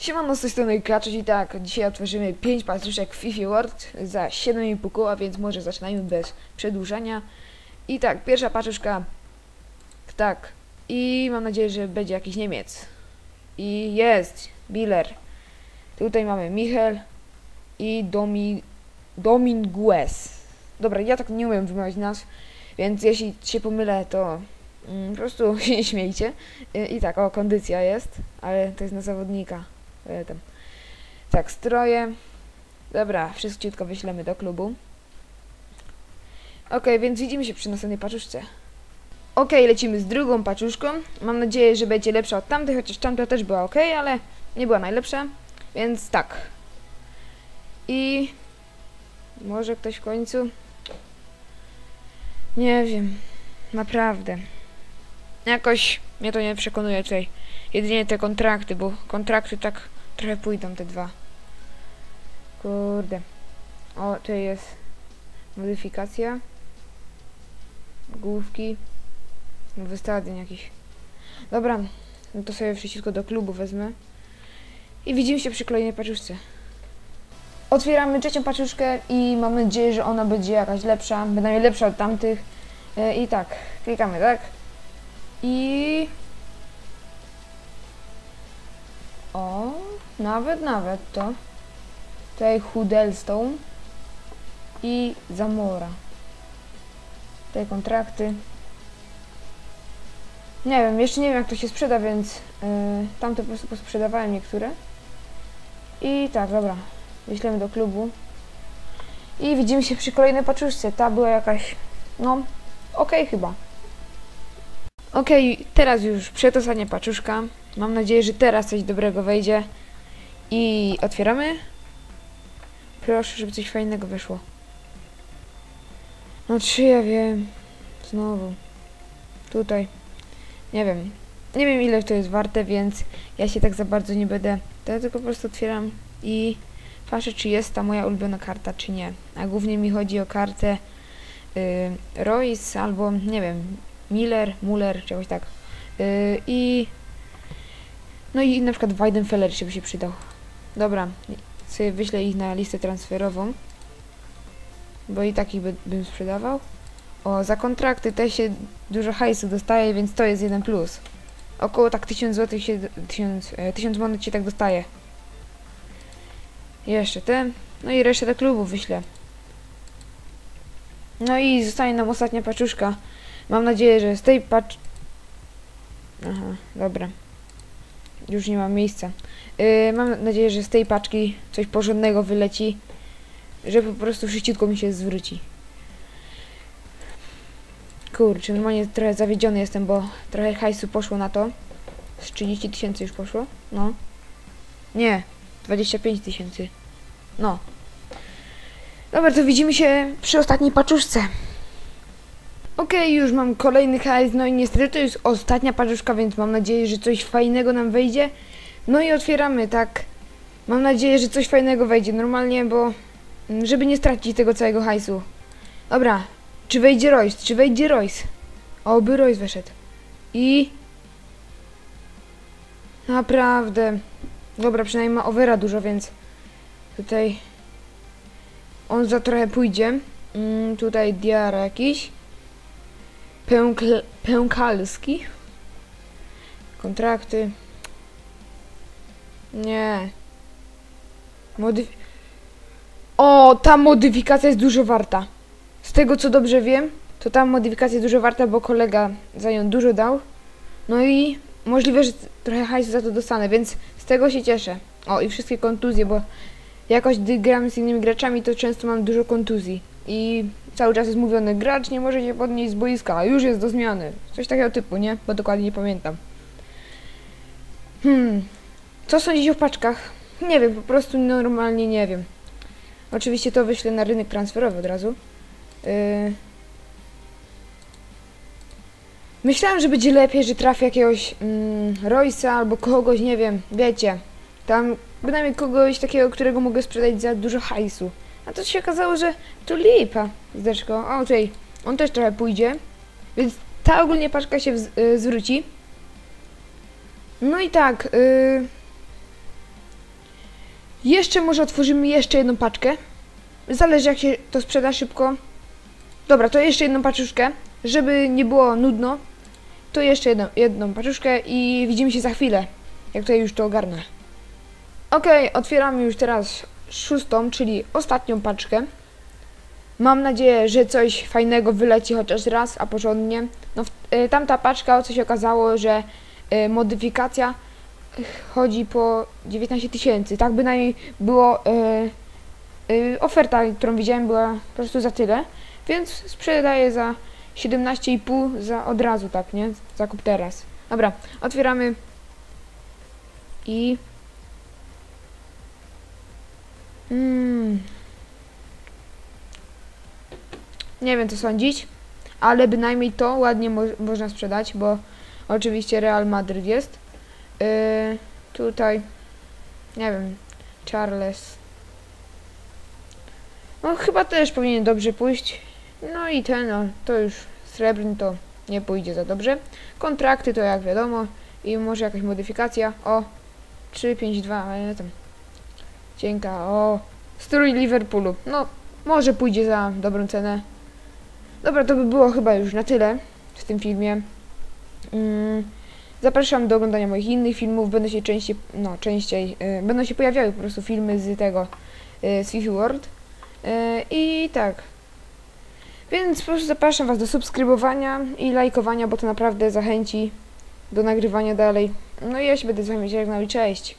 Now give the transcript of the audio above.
Siemano, z tej strony Kaczyć i tak, dzisiaj otworzymy 5 paczuszek Fifi World za 7,5 koła, więc może zaczynajmy bez przedłużania. I tak, pierwsza paczuszka, tak, i mam nadzieję, że będzie jakiś Niemiec. I jest, Biller. Tutaj mamy Michel i Domi, Dominguez. Dobra, ja tak nie umiem wymawiać nazw, więc jeśli się pomylę, to mm, po prostu się nie śmiejcie. I, I tak, o, kondycja jest, ale to jest na zawodnika. Tam. Tak, stroje. Dobra, wszystko wyślemy do klubu. Ok, więc widzimy się przy następnej paczuszce. Ok, lecimy z drugą paczuszką. Mam nadzieję, że będzie lepsza od tamtej, chociaż tamta też była ok, ale nie była najlepsza. Więc tak. I może ktoś w końcu? Nie wiem. Naprawdę. Jakoś mnie to nie przekonuje tutaj. Jedynie te kontrakty, bo kontrakty tak trochę pójdą te dwa. Kurde. O, to jest modyfikacja. Główki. Nowy stadion jakiś. Dobra, no to sobie wszystko do klubu wezmę. I widzimy się przy kolejnej paczuszce. Otwieramy trzecią paczuszkę i mam nadzieję, że ona będzie jakaś lepsza. Bynajmniej lepsza od tamtych. E, I tak, klikamy, tak? I o, nawet, nawet to. Tutaj Huddlestone i Zamora. Tutaj kontrakty. Nie wiem, jeszcze nie wiem jak to się sprzeda, więc yy, tamte po prostu posprzedawałem niektóre. I tak, dobra. Wyślemy do klubu. I widzimy się przy kolejnej paczuszce. Ta była jakaś, no, okej okay chyba. Okej, okay, teraz już przetosanie paczuszka. Mam nadzieję, że teraz coś dobrego wejdzie. I otwieramy. Proszę, żeby coś fajnego wyszło. No czy ja wiem. Znowu. Tutaj. Nie wiem. Nie wiem ile to jest warte, więc ja się tak za bardzo nie będę. To ja tylko po prostu otwieram i patrzę czy jest ta moja ulubiona karta, czy nie. A głównie mi chodzi o kartę yy, Royce albo nie wiem, Miller, Muller, czegoś tak. Yy, I no i na przykład Weidenfeller się by się przydał. Dobra, sobie wyślę ich na listę transferową. Bo i takich by, bym sprzedawał. O, za kontrakty też się dużo hajsu dostaje, więc to jest jeden plus. Około tak 1000 zł się, 1000, e, 1000 monet się tak dostaje. Jeszcze ten. No i resztę do klubu wyślę. No i zostanie nam ostatnia paczuszka. Mam nadzieję, że z tej pacz... Aha, dobra. Już nie mam miejsca. Yy, mam nadzieję, że z tej paczki coś porządnego wyleci. Że po prostu szybciutko mi się zwróci. Kurczę, normalnie trochę zawiedziony jestem, bo trochę hajsu poszło na to. Z 30 tysięcy już poszło. No. Nie, 25 tysięcy. No. Dobra, to widzimy się przy ostatniej paczuszce. Okej, okay, już mam kolejny hajs, no i niestety to jest ostatnia paczuszka, więc mam nadzieję, że coś fajnego nam wejdzie. No i otwieramy, tak. Mam nadzieję, że coś fajnego wejdzie normalnie, bo... Mm, żeby nie stracić tego całego hajsu. Dobra, czy wejdzie Royce? Czy wejdzie Royce? Oby Royce wyszedł. I... Naprawdę. Dobra, przynajmniej ma overa dużo, więc... Tutaj... On za trochę pójdzie. Mm, tutaj diara jakiś. Pękl, pękalski. Kontrakty. Nie. Modyf o, ta modyfikacja jest dużo warta. Z tego co dobrze wiem, to ta modyfikacja jest dużo warta, bo kolega za nią dużo dał. No i możliwe, że trochę hajsu za to dostanę, więc z tego się cieszę. O, i wszystkie kontuzje, bo jakoś gdy gram z innymi graczami, to często mam dużo kontuzji. I cały czas jest mówione, gracz nie może się podnieść z boiska, a już jest do zmiany. Coś takiego typu, nie? Bo dokładnie nie pamiętam. Hmm. Co sądzisz o paczkach? Nie wiem, po prostu normalnie nie wiem. Oczywiście to wyślę na rynek transferowy od razu. Yy... Myślałem, że będzie lepiej, że trafię jakiegoś mm, Royce'a albo kogoś, nie wiem, wiecie. Tam bynajmniej kogoś takiego, którego mogę sprzedać za dużo hajsu. A to się okazało, że tu lipa z deszką. O, tutaj on też trochę pójdzie. Więc ta ogólnie paczka się y, zwróci. No i tak, y, Jeszcze może otworzymy jeszcze jedną paczkę. Zależy jak się to sprzeda szybko. Dobra, to jeszcze jedną paczuszkę, żeby nie było nudno. To jeszcze jedną, jedną paczuszkę i widzimy się za chwilę, jak tutaj już to ogarnę. Okej, otwieramy już teraz szóstą, czyli ostatnią paczkę. Mam nadzieję, że coś fajnego wyleci chociaż raz, a porządnie. No, y, tamta paczka, co się okazało, że y, modyfikacja chodzi po 19 tysięcy. Tak bynajmniej było. Y, oferta, którą widziałem, była po prostu za tyle. Więc sprzedaję za 17,5 za od razu, tak, nie? Zakup teraz. Dobra, otwieramy. I. Mm. Nie wiem co sądzić, ale bynajmniej to ładnie mo można sprzedać, bo oczywiście Real Madrid jest. Yy, tutaj, nie wiem, Charles. No chyba też powinien dobrze pójść. No i ten, no, to już srebrny to nie pójdzie za dobrze. Kontrakty to jak wiadomo i może jakaś modyfikacja. O, 352, ale tam. Cienka, o, strój Liverpoolu. No, może pójdzie za dobrą cenę. Dobra, to by było chyba już na tyle w tym filmie. Mm, zapraszam do oglądania moich innych filmów. Będę się częściej, no częściej, y, będą się pojawiały po prostu filmy z tego, y, z Fifi World. Y, I tak. Więc po prostu zapraszam Was do subskrybowania i lajkowania, bo to naprawdę zachęci do nagrywania dalej. No i ja się będę z Wami żegnał i cześć.